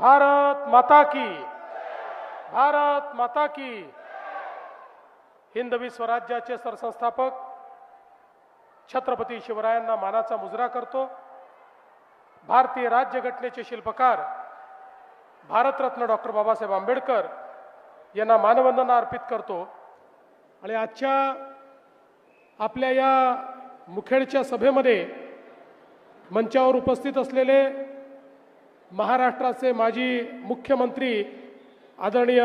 भारत माता की। भारत माता की। हिंदवी स्वराज्याचे सरसंस्थापक छत्रपती शिवरायांना मानाचा मुजरा करतो. भारतीय राज्यघटनेचे शिल्पकार भारतरत्न डॉक्टर बाबासाहेब आंबेडकर यांना मानवंदना अर्पित करतो. आणि आजच्या आपल्या या मुखेडच्या सभेमध्ये मंचावर उपस्थित असलेले महाराष्ट्राचे माजी मुख्यमंत्री आदरणीय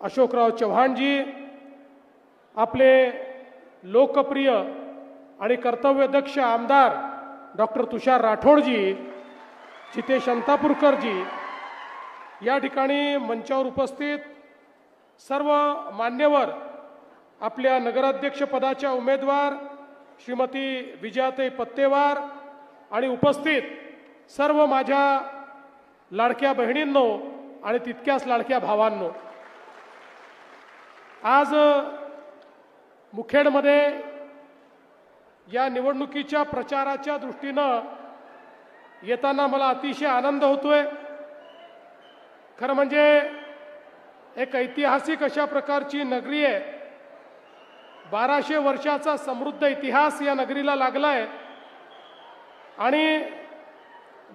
अशोकराव चव्हाणजी आपले लोकप्रिय आणि कर्तव्यदक्ष आमदार डॉक्टर तुषार राठोडजी जितेश अंतापूरकरजी या ठिकाणी मंचावर उपस्थित सर्व मान्यवर आपल्या नगराध्यक्षपदाच्या उमेदवार श्रीमती विजयाताई पत्तेवार आणि उपस्थित सर्व माझ्या लाडक्या बहिणींनो आणि तितक्याच लाडक्या भावांनो आज मुखेडमध्ये या निवडणुकीच्या प्रचाराच्या दृष्टीनं येताना मला अतिशय आनंद होतोय. खरं म्हणजे एक ऐतिहासिक अशा प्रकारची नगरी आहे. बाराशे वर्षाचा समृद्ध इतिहास या नगरीला लागलाय. आणि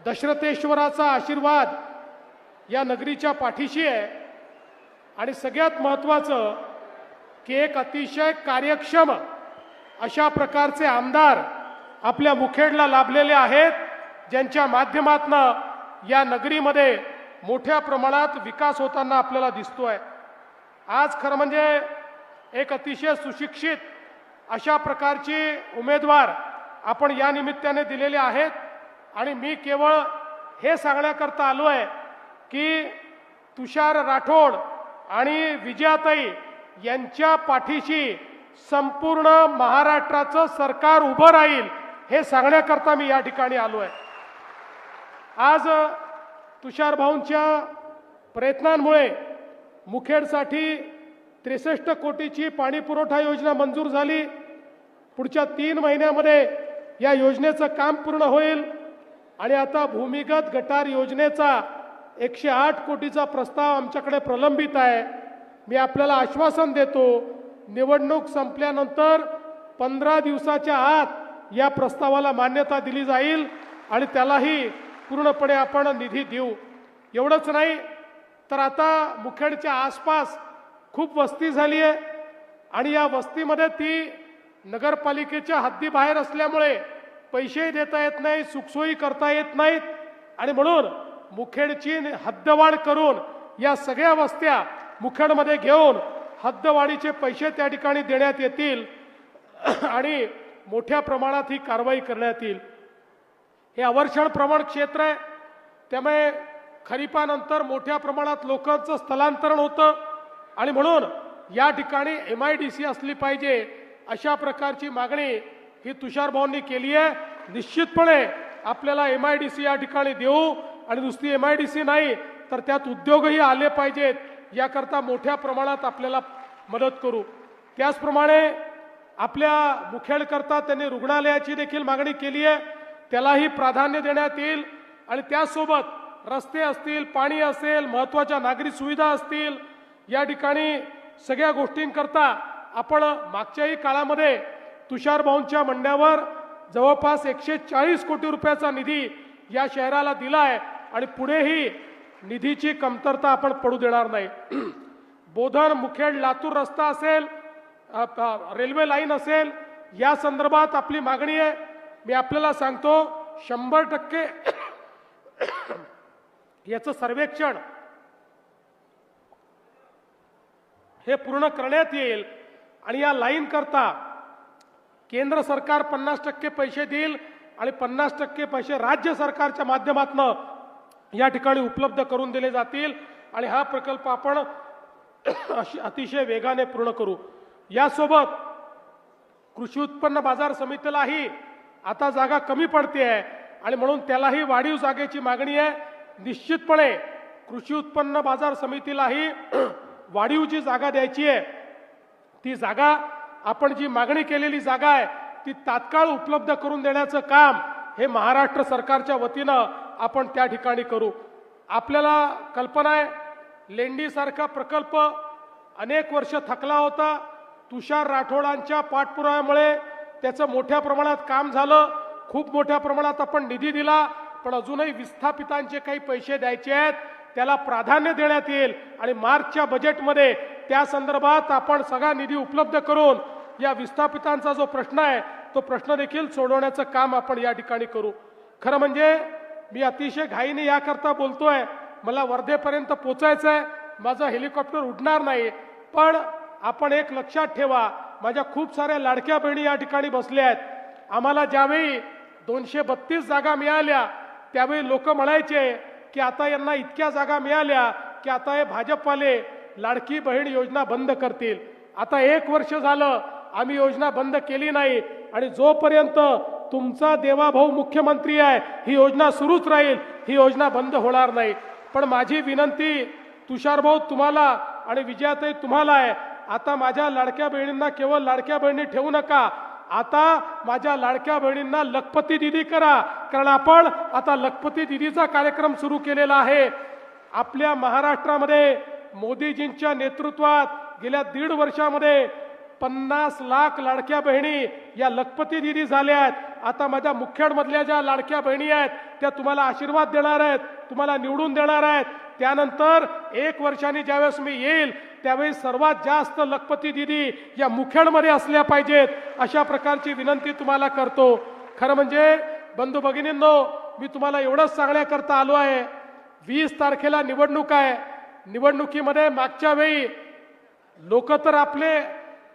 दशरथेश्वराचा आशीर्वाद या नगरीच्या पाठीशी आहे. आणि सगळ्यात महत्त्वाचं की एक अतिशय कार्यक्षम अशा प्रकारचे आमदार आपल्या मुखेडला लाभलेले आहेत ज्यांच्या माध्यमातनं या नगरीमध्ये मोठ्या प्रमाणात विकास होताना आपल्याला दिसतोय. आज खरं म्हणजे एक अतिशय सुशिक्षित अशा प्रकारची उमेदवार आपण या निमित्ताने दिलेले आहेत. आणि मी केवळ हे सांगण्याकरता आलो आहे की तुषार राठोड आणि विजयाताई यांच्या पाठीशी संपूर्ण महाराष्ट्राचं सरकार उभं राहील हे सांगण्याकरता मी या ठिकाणी आलो आहे आज तुषार भाऊंच्या प्रयत्नांमुळे मुखेडसाठी त्रेसष्ट कोटीची पाणीपुरवठा योजना मंजूर झाली. पुढच्या तीन महिन्यामध्ये या योजनेचं काम पूर्ण होईल. आणि आता भूमिगत गटार योजनेचा एकशे आठ कोटीचा प्रस्ताव आमच्याकडे प्रलंबित आहे. मी आपल्याला आश्वासन देतो निवडणूक संपल्यानंतर पंधरा दिवसाच्या आत या प्रस्तावाला मान्यता दिली जाईल आणि त्यालाही पूर्णपणे आपण निधी देऊ. एवढंच नाही तर आता मुखेडच्या आसपास खूप वस्ती झाली आहे आणि या वस्तीमध्ये ती नगरपालिकेच्या हद्दीबाहेर असल्यामुळे पैसेही देता येत नाही सुखसोयी करता येत नाहीत. आणि म्हणून मुखेडची हद्दवाढ करून या सगळ्या वस्त्या मुखेडमध्ये घेऊन हद्दवाढीचे पैसे त्या ठिकाणी देण्यात येतील. आणि मोठ्या प्रमाणात ही कारवाई करण्यात येईल. हे अवर्षण प्रवण क्षेत्र आहे. त्यामुळे खरीपानंतर मोठ्या प्रमाणात लोकांचं स्थलांतरण होतं. आणि म्हणून या ठिकाणी एम आय डी सी असली पाहिजे अशा प्रकारची मागणी ही तुषार भाऊंनी केली आहे. निश्चितपणे आपल्याला एम आय डी सी या ठिकाणी देऊ आणि नुसती एम आय डी सी नाही तर त्यात उद्योगही आले पाहिजेत. याकरता मोठ्या प्रमाणात आपल्याला मदत करू. त्याचप्रमाणे आपल्या मुखेडकरता त्यांनी रुग्णालयाची देखील मागणी केली आहे. त्यालाही प्राधान्य देण्यात येईल आणि त्यासोबत रस्ते असतील पाणी असेल महत्त्वाच्या नागरी सुविधा असतील या ठिकाणी सगळ्या गोष्टींकरता आपण मागच्याही काळामध्ये तुषार भाऊंच्या म्हणण्यावर जवळपास एकशे चाळीस कोटी रुपयाचा निधी या शहराला दिला आहे आणि पुढेही निधीची कमतरता आपण पडू देणार नाही. बोधन मुखेड लातूर रस्ता असेल रेल्वे लाईन असेल या संदर्भात आपली मागणी आहे. मी आपल्याला सांगतो शंभर टक्के याचं सर्वेक्षण हे पूर्ण करण्यात येईल आणि या लाईन करता केंद्र सरकार पन्नास टक्के पैसे देईल आणि पन्नास टक्के पैसे राज्य सरकारच्या माध्यमातून या ठिकाणी उपलब्ध करून दिले जातील. आणि हा प्रकल्प आपण अशी अतिशय वेगाने पूर्ण करू. यासोबत कृषी उत्पन्न बाजार समितीलाही आता जागा कमी पडते आहे आणि म्हणून त्यालाही वाढीव जागेची मागणी आहे. निश्चितपणे कृषी उत्पन्न बाजार समितीलाही वाढीव जी जागा द्यायची आहे ती जागा आपण जी मागणी केलेली जागा आहे ती तात्काळ उपलब्ध करून देण्याचं काम हे महाराष्ट्र सरकारच्या वतीनं आपण त्या ठिकाणी करू. आपल्याला कल्पना आहे लेंडीसारखा प्रकल्प अनेक वर्ष थकला होता. तुषार राठोडांच्या पाठपुराव्यामुळे त्याचं मोठ्या प्रमाणात काम झालं. खूप मोठ्या प्रमाणात आपण निधी दिला पण अजूनही विस्थापितांचे काही पैसे द्यायचे आहेत त्याला प्राधान्य देण्यात येईल आणि मार्चच्या बजेटमध्ये त्या संदर्भात आपण सगळा निधी उपलब्ध करून या विस्थापितांचा जो प्रश्न आहे तो प्रश्न देखील सोडवण्याचं काम आपण या ठिकाणी करू. खरं म्हणजे मी अतिशय घाईने याकरता बोलतोय मला वर्धेपर्यंत पोचायचं आहे माझं हेलिकॉप्टर उडणार नाही पण आपण एक लक्षात ठेवा माझ्या खूप साऱ्या लाडक्या बहिणी या ठिकाणी बसल्या आहेत. आम्हाला ज्यावेळी दोनशे बत्तीस जागा मिळाल्या त्यावेळी लोक म्हणायचे की आता यांना इतक्या जागा मिळाल्या की आता हे भाजपवाले लाडकी बहीण योजना बंद करतील. आता एक वर्ष झालं आम्ही योजना बंद केली नाही. आणि जोपर्यंत तुमचा देवाभाऊ मुख्यमंत्री आहे ही योजना सुरूच राहील. ही योजना बंद होणार नाही. पण माझी विनंती तुषारभाऊ तुम्हाला आणि विजयाताई तुम्हाला आहे. आता माझ्या लाडक्या बहिणींना केवळ लाडक्या बहिणी ठेवू नका. आता माझ्या लाडक्या बहिणींना लखपती दिदी करा. कारण आपण आता लखपती दिदीचा कार्यक्रम सुरू केलेला आहे. आपल्या महाराष्ट्रामध्ये मोदीजींच्या नेतृत्वात गेल्या दीड वर्षामध्ये पन्नास लाख लाडक्या बहिणी या लखपती दिदी झाल्या आहेत. आता माझ्या मुख्याडमधल्या ज्या लाडक्या बहिणी आहेत त्या तुम्हाला आशीर्वाद देणार आहेत तुम्हाला निवडून देणार आहेत. त्यानंतर एक वर्षाने ज्यावेळेस मी येईल त्यावेळी सर्वात जास्त लखपती दिदी या मुखेडमध्ये असल्या पाहिजेत अशा प्रकारची विनंती तुम्हाला करतो. खरं म्हणजे बंधू भगिनींनो मी तुम्हाला एवढंच सांगण्याकरता आलो आहे वीस तारखेला निवडणूक आहे. निवडणुकीमध्ये मागच्या वेळी लोक तर आपले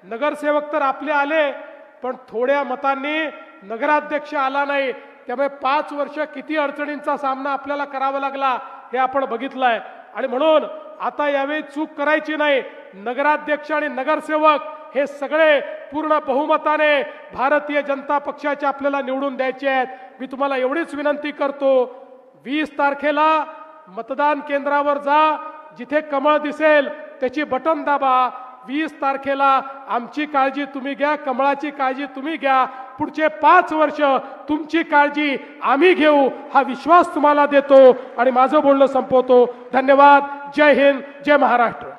नगरसेवक तर आपले आले पण थोड्या मतांनी नगराध्यक्ष आला नाही. त्यामुळे पाच वर्ष किती अडचणींचा सामना आपल्याला करावा लागला हे आपण बघितलंय. आणि म्हणून आता यावेळी चूक करायची नाही. नगराध्यक्ष आणि नगरसेवक हे सगळे पूर्ण बहुमताने भारतीय जनता पक्षाचे आपल्याला निवडून द्यायचे आहेत. मी तुम्हाला एवढीच विनंती करतो वीस तारखेला मतदान केंद्रावर जा जिथे कमळ दिसेल त्याची बटन दाबा. वीस तारखेला आमची काळजी तुम्ही घ्या कमळाची काळजी तुम्ही घ्या. पुढचे पाच वर्ष तुमची काळजी आम्ही घेऊ हा विश्वास तुम्हाला देतो आणि माझं बोलणं संपवतो. धन्यवाद. जय हिंद जय महाराष्ट्र.